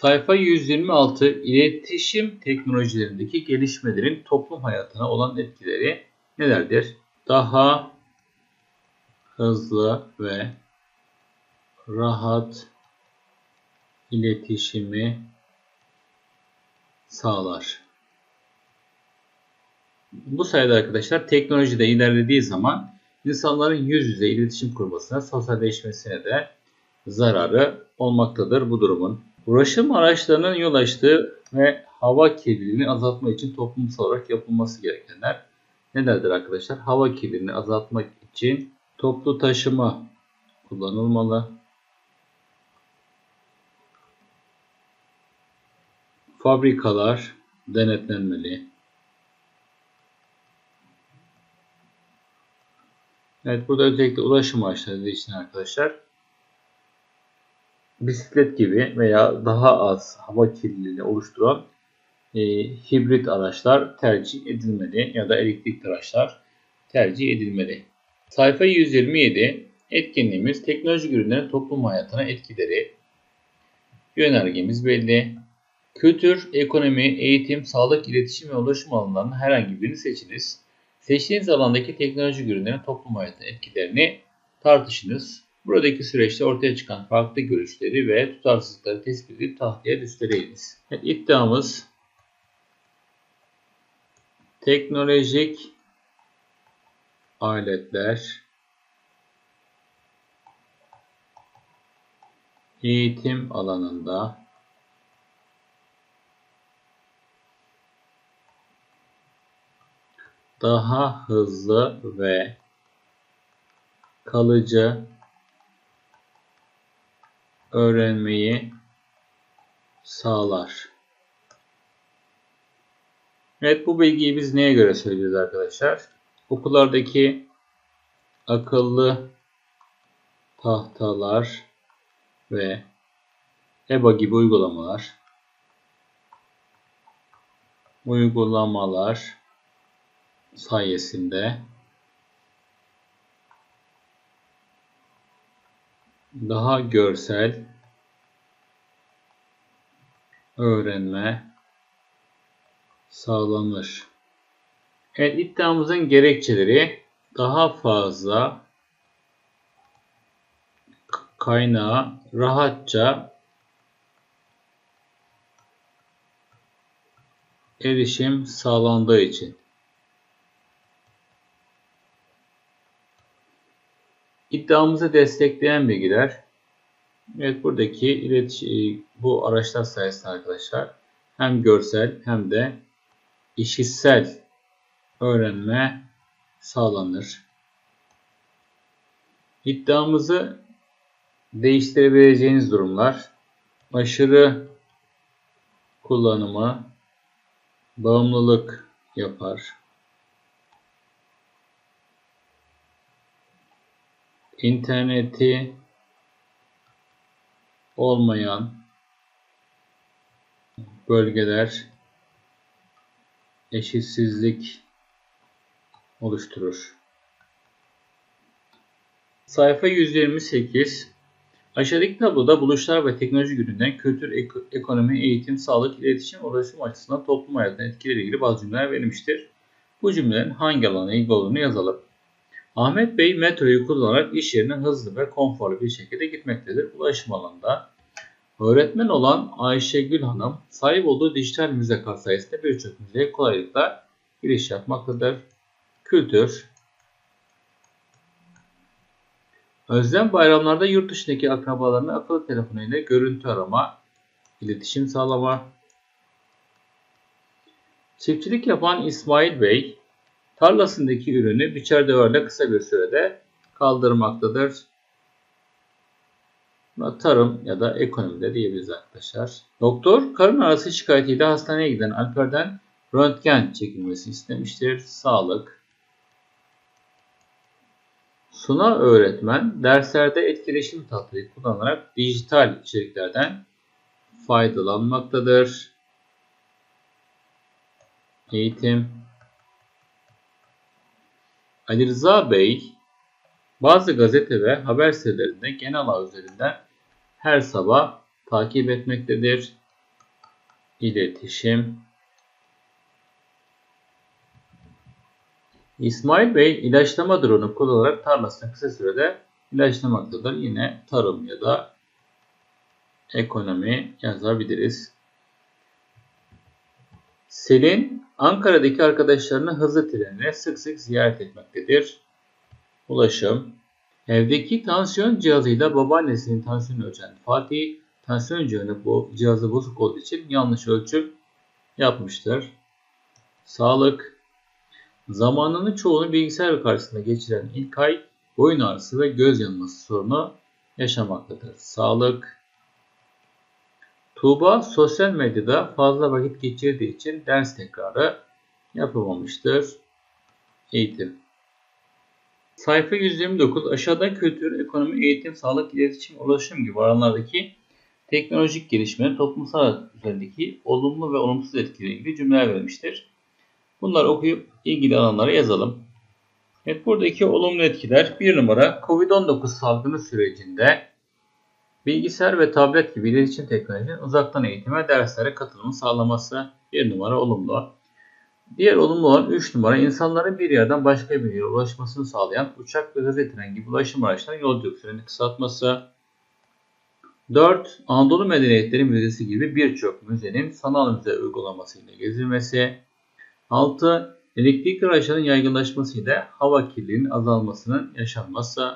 Sayfa 126 iletişim teknolojilerindeki gelişmelerin toplum hayatına olan etkileri nelerdir? Daha hızlı ve rahat iletişimi sağlar. Bu sayede arkadaşlar teknoloji de ilerlediği zaman insanların yüz yüze iletişim kurmasına, sosyalleşmesine de zararı olmaktadır bu durumun. Ulaşım araçlarının yol açtığı ve hava kirliliğini azaltmak için toplumsal olarak yapılması gerekenler nelerdir arkadaşlar? Hava kirliliğini azaltmak için toplu taşıma kullanılmalı. Fabrikalar denetlenmeli. Evet burada özellikle ulaşım araçları için arkadaşlar bisiklet gibi veya daha az hava kirliliğini oluşturan e, hibrit araçlar tercih edilmeli ya da elektrikli araçlar tercih edilmeli. Sayfa 127 etkinliğimiz teknolojik ürünlerin toplum hayatına etkileri. Yönergemiz belli. Kültür, ekonomi, eğitim, sağlık, iletişim ve ulaşım alanlarının herhangi birini seçiniz. Seçtiğiniz alandaki teknolojik ürünlerin toplum hayatına etkilerini tartışınız. Buradaki süreçte ortaya çıkan farklı görüşleri ve tutarsızlıkları tespit edip tahtaya düşüreyiniz. Evet, iddiamız teknolojik aletler eğitim alanında daha hızlı ve kalıcı öğrenmeyi sağlar. Evet bu bilgiyi biz neye göre söylüyoruz arkadaşlar? Okullardaki akıllı tahtalar ve EBA gibi uygulamalar uygulamalar sayesinde daha görsel öğrenme sağlanır. Evet iddiamızın gerekçeleri daha fazla kaynağı rahatça erişim sağlandığı için. İddiamızı destekleyen bilgiler Evet buradaki iletişim, bu araçlar sayesinde arkadaşlar hem görsel hem de işitsel öğrenme sağlanır. İddiamızı değiştirebileceğiniz durumlar aşırı kullanımı bağımlılık yapar. İnterneti olmayan bölgeler eşitsizlik oluşturur. Sayfa 128 Aşağıdaki tabloda buluşlar ve teknoloji ürünlerin kültür, ekonomi, eğitim, sağlık, iletişim, ulaşım açısından toplum hayatına etkileri ilgili bazı cümleler verilmiştir. Bu cümlelerin hangi alana ilgili olduğunu yazalım. Ahmet Bey metroyu kullanarak iş yerine hızlı ve konforlu bir şekilde gitmektedir. Ulaşım alanında öğretmen olan Ayşegül Hanım sahip olduğu dijital müze kart birçok müzeye kolaylıkla giriş yapmaktadır. Kültür Özlem bayramlarda yurt dışındaki akrabalarına akıllı telefonuyla görüntü arama, iletişim sağlama. Çiftçilik yapan İsmail Bey tarlasındaki ürünü biçer döverle kısa bir sürede kaldırmaktadır. Buna tarım ya da ekonomide diyebiliriz arkadaşlar. Doktor karın arası şikayetiyle hastaneye giden Alper'den röntgen çekilmesi istemiştir. Sağlık. Suna öğretmen derslerde etkileşim tahtayı kullanarak dijital içeriklerden faydalanmaktadır. Eğitim Ali Rıza Bey bazı gazete ve haber sitelerinde genel ağ üzerinden her sabah takip etmektedir. iletişim İsmail Bey ilaçlama dronu kullanarak tarlasını kısa sürede ilaçlamaktadır. Yine tarım ya da ekonomi yazabiliriz. Selin Ankara'daki arkadaşlarını hızlı trenle sık sık ziyaret etmektedir. Ulaşım Evdeki tansiyon cihazıyla babaannesinin tansiyonu ölçen Fatih, tansiyon cihazı, bu, cihazı bozuk olduğu için yanlış ölçüm yapmıştır. Sağlık Zamanının çoğunu bilgisayar karşısında geçiren İlkay, boyun ağrısı ve göz yanması sorunu yaşamaktadır. Sağlık Tuğba sosyal medyada fazla vakit geçirdiği için ders tekrarı yapamamıştır. Eğitim Sayfa 129 aşağıda kültür, ekonomi, eğitim, sağlık, iletişim, ulaşım gibi alanlardaki teknolojik gelişmenin toplumsal üzerindeki olumlu ve olumsuz etkileri ilgili cümleler verilmiştir. Bunları okuyup ilgili alanlara yazalım. Evet buradaki olumlu etkiler bir numara COVID-19 salgını sürecinde bilgisayar ve tablet gibi iletişim teknolojinin uzaktan eğitime derslere katılımı sağlaması bir numara olumlu. Diğer olumlu olan 3 numara insanların bir yerden başka bir yere ulaşmasını sağlayan uçak ve gazete tren gibi ulaşım araçlarının yolculuk süreni kısaltması. 4. Anadolu Medeniyetleri Müzesi gibi birçok müzenin sanal müze uygulamasıyla gezilmesi. 6. Elektrikli araçların yaygınlaşmasıyla hava kirliliğinin azalmasının yaşanması.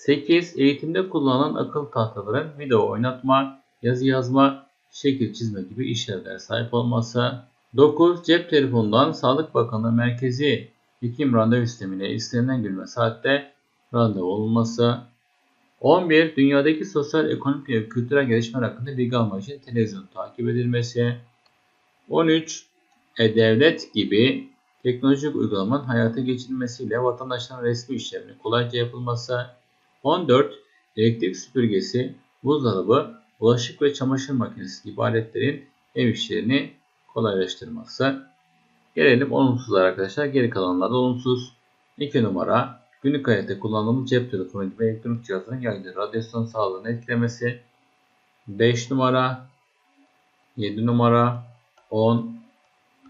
8. Eğitimde kullanılan akıl tahtaların video oynatma, yazı yazma, şekil çizme gibi işlevlere sahip olması. 9. Cep telefonundan Sağlık Bakanlığı Merkezi Hekim Randevu Sistemiyle istenilen gün ve saatte randevu olunması. 11. Dünyadaki sosyal, ekonomik ve kültürel gelişmeler hakkında bilgi almak için televizyon takip edilmesi. 13. E-Devlet gibi teknolojik uygulamanın hayata geçirilmesiyle vatandaşların resmi işleminin kolayca yapılması. 14. Elektrik süpürgesi, buzdolabı, bulaşık ve çamaşır makinesi gibi aletlerin ev işlerini kolaylaştırması. Gelelim olumsuzlar arkadaşlar. Geri kalanlar da olumsuz. 2 numara günlük hayatta kullandığımız cep telefonu gibi elektronik cihazların yaydığı radyasyon sağlığını etkilemesi. 5 numara 7 numara 10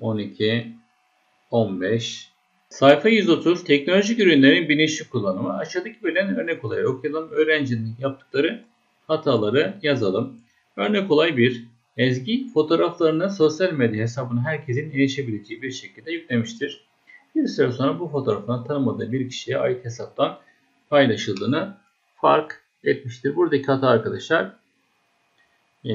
12 15 Sayfa 130 teknolojik ürünlerin bilinçli kullanımı. Aşağıdaki verilen örnek olayı okuyalım. Öğrencinin yaptıkları hataları yazalım. Örnek olay 1. Ezgi fotoğraflarını sosyal medya hesabına herkesin erişebileceği bir şekilde yüklemiştir. Bir süre sonra bu fotoğrafların tanımadığı bir kişiye ait hesaptan paylaşıldığını fark etmiştir. Buradaki hata arkadaşlar e,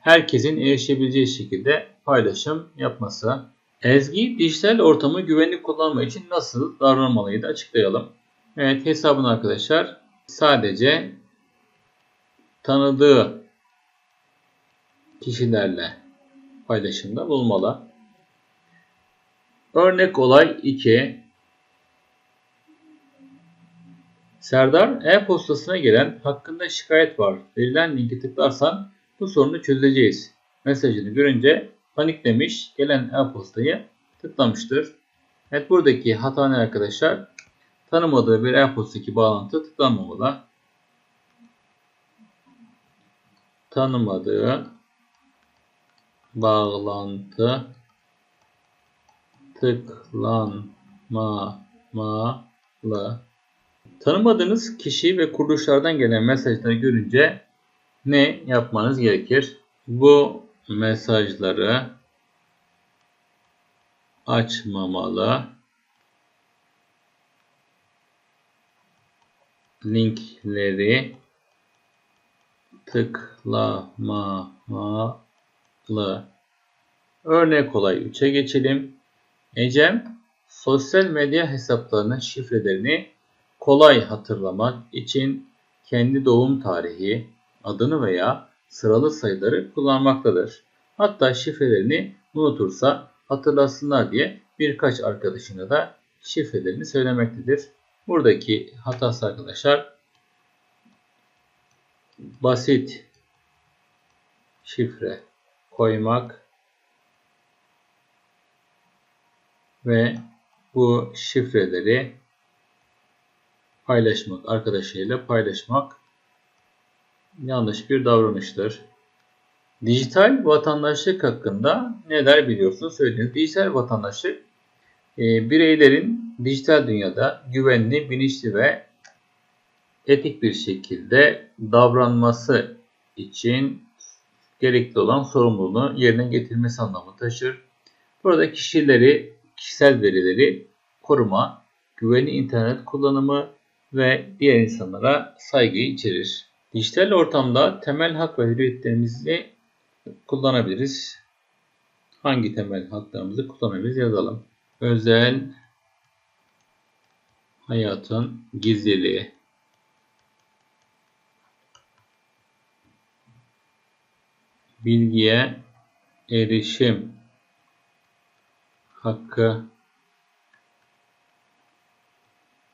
herkesin erişebileceği şekilde paylaşım yapması. Ezgi dijital ortamı güvenli kullanma için nasıl davranmalıydı açıklayalım. Evet hesabını arkadaşlar sadece tanıdığı kişilerle paylaşımda bulunmalı. Örnek olay 2. Serdar e-postasına gelen hakkında şikayet var. Verilen linki tıklarsan bu sorunu çözeceğiz. Mesajını görünce paniklemiş gelen e-postayı tıklamıştır. Evet buradaki hata ne arkadaşlar? Tanımadığı bir e-postaki bağlantı tıklanmamalı. Tanımadığı bağlantı tıklanmamalı. Tanımadığınız kişi ve kuruluşlardan gelen mesajları görünce ne yapmanız gerekir? Bu mesajları açmamalı. Linkleri tıklamamalı Örnek olay 3'e geçelim. Ecem, sosyal medya hesaplarının şifrelerini kolay hatırlamak için kendi doğum tarihi, adını veya sıralı sayıları kullanmaktadır. Hatta şifrelerini unutursa hatırlasınlar diye birkaç arkadaşına da şifrelerini söylemektedir. Buradaki hatası arkadaşlar basit şifre koymak ve bu şifreleri paylaşmak, arkadaşıyla paylaşmak yanlış bir davranıştır. Dijital vatandaşlık hakkında neler biliyorsunuz söyleyiniz. Dijital vatandaşlık e, bireylerin dijital dünyada güvenli, bilinçli ve etik bir şekilde davranması için gerekli olan sorumluluğunu yerine getirmesi anlamı taşır. Burada kişileri, kişisel verileri koruma, güvenli internet kullanımı ve diğer insanlara saygıyı içerir. Dijital ortamda temel hak ve hürriyetlerimizi kullanabiliriz. Hangi temel haklarımızı kullanabiliriz yazalım. Özel hayatın gizliliği, bilgiye erişim hakkı,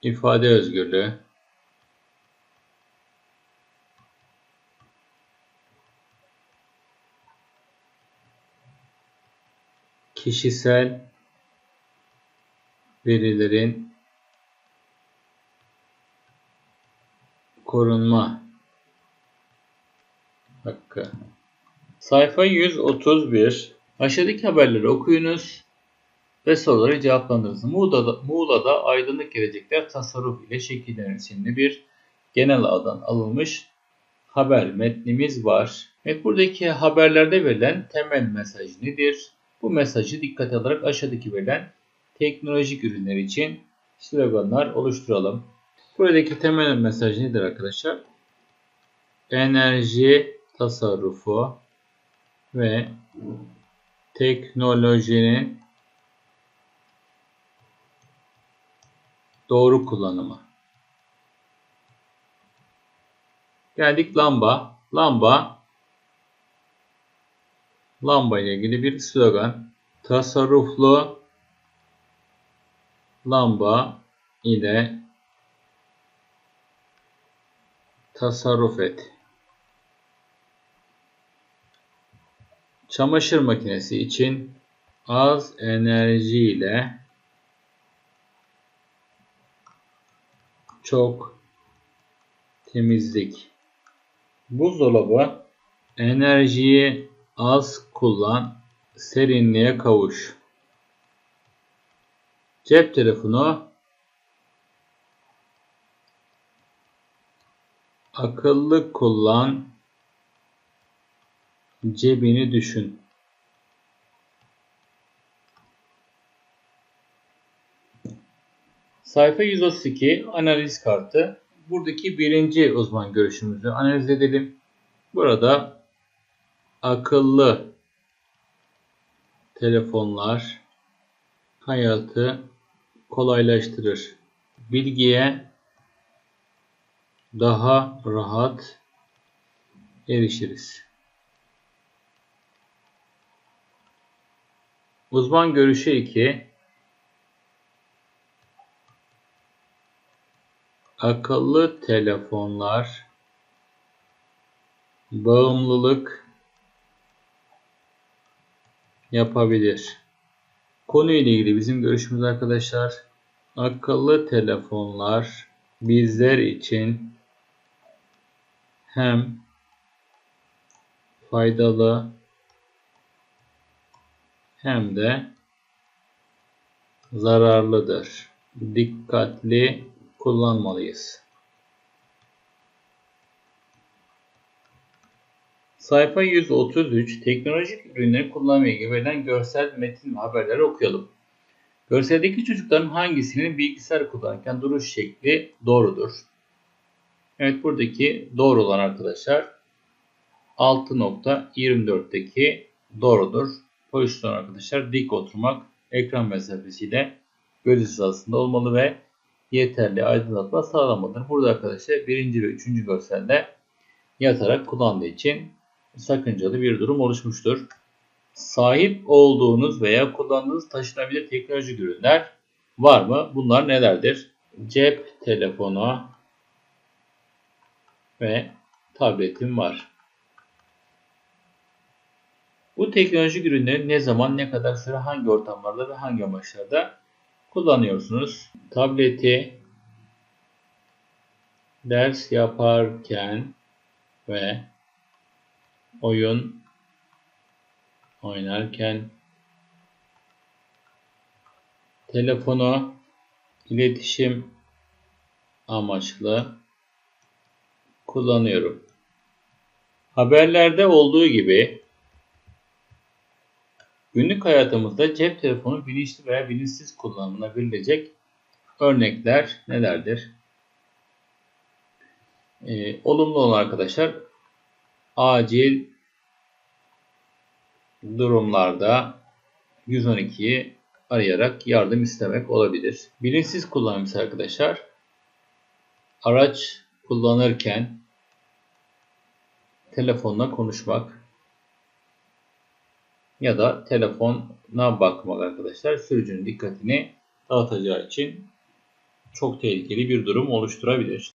ifade özgürlüğü, kişisel verilerin korunma hakkı. Sayfa 131. Aşağıdaki haberleri okuyunuz ve soruları cevaplandırınız. Muğla'da, Muğla'da aydınlık gelecekler tasarruf ile şekillenir isimli bir genel adan alınmış haber metnimiz var. Evet buradaki haberlerde verilen temel mesaj nedir? Bu mesajı dikkate alarak aşağıdaki verilen teknolojik ürünler için sloganlar oluşturalım. Buradaki temel mesaj nedir arkadaşlar? Enerji tasarrufu ve teknolojinin doğru kullanımı. Geldik lamba. Lamba lamba ile ilgili bir slogan. Tasarruflu lamba ile tasarruf et. Çamaşır makinesi için az enerji ile çok temizlik. Buzdolabı enerjiyi az kullan, serinliğe kavuş. Cep telefonu akıllı kullan, cebini düşün. Sayfa 132 analiz kartı. Buradaki birinci uzman görüşümüzü analiz edelim. Burada akıllı telefonlar hayatı kolaylaştırır. Bilgiye daha rahat erişiriz. Uzman görüşü 2 Akıllı telefonlar bağımlılık yapabilir. Konu ile ilgili bizim görüşümüz arkadaşlar akıllı telefonlar bizler için hem faydalı hem de zararlıdır. Dikkatli kullanmalıyız. Sayfa 133 teknolojik ürünleri kullanımı ilgili görsel metin ve haberleri okuyalım. Görseldeki çocukların hangisinin bilgisayar kullanırken duruş şekli doğrudur? Evet buradaki doğru olan arkadaşlar 6.24'teki doğrudur. Pozisyon arkadaşlar dik oturmak ekran mesafesiyle göz hizasında olmalı ve yeterli aydınlatma sağlamadır. Burada arkadaşlar birinci ve üçüncü görselde yatarak kullandığı için sakıncalı bir durum oluşmuştur. Sahip olduğunuz veya kullandığınız taşınabilir teknolojik ürünler var mı? Bunlar nelerdir? Cep telefonu ve tabletim var. Bu teknolojik ürünleri ne zaman, ne kadar süre, hangi ortamlarda ve hangi amaçlarda kullanıyorsunuz? Tableti ders yaparken ve oyun oynarken telefonu iletişim amaçlı kullanıyorum. Haberlerde olduğu gibi günlük hayatımızda cep telefonu bilinçli veya bilinçsiz kullanılabilecek örnekler nelerdir? Ee, olumlu olan arkadaşlar acil durumlarda 112'yi arayarak yardım istemek olabilir. Bilinçsiz kullanım arkadaşlar araç kullanırken telefonla konuşmak ya da telefona bakmak arkadaşlar sürücünün dikkatini dağıtacağı için çok tehlikeli bir durum oluşturabilir.